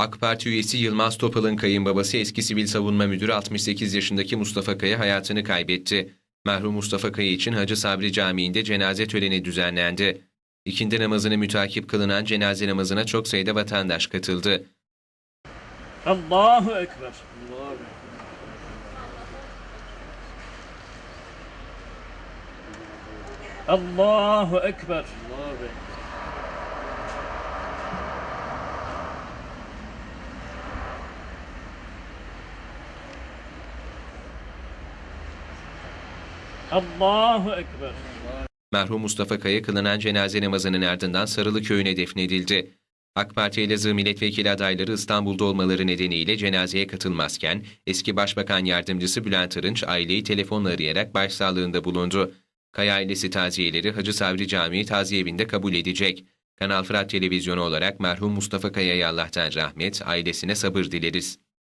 AK Parti üyesi Yılmaz Topal'ın kayınbabası eski sivil savunma müdürü 68 yaşındaki Mustafa Kaya hayatını kaybetti. Merhum Mustafa Kaya için Hacı Sabri Camii'nde cenaze töreni düzenlendi. İkindi namazını mütakip kılınan cenaze namazına çok sayıda vatandaş katıldı. Allahu Ekber. Allahu Ekber. Allahu Ekber. Merhum Mustafa Kaya kılınan cenaze namazının ardından Sarılı köyüne defnedildi. AK Parti Elazığ milletvekili adayları İstanbul'da olmaları nedeniyle cenazeye katılmazken eski Başbakan Yardımcısı Bülent Arınç aileyi telefonla arayarak başsağlığında bulundu. Kaya ailesi taziyeleri Hacı Savri Camii taziye evinde kabul edecek. Kanal Fırat Televizyonu olarak merhum Mustafa Kaya'ya Allah'tan rahmet, ailesine sabır dileriz.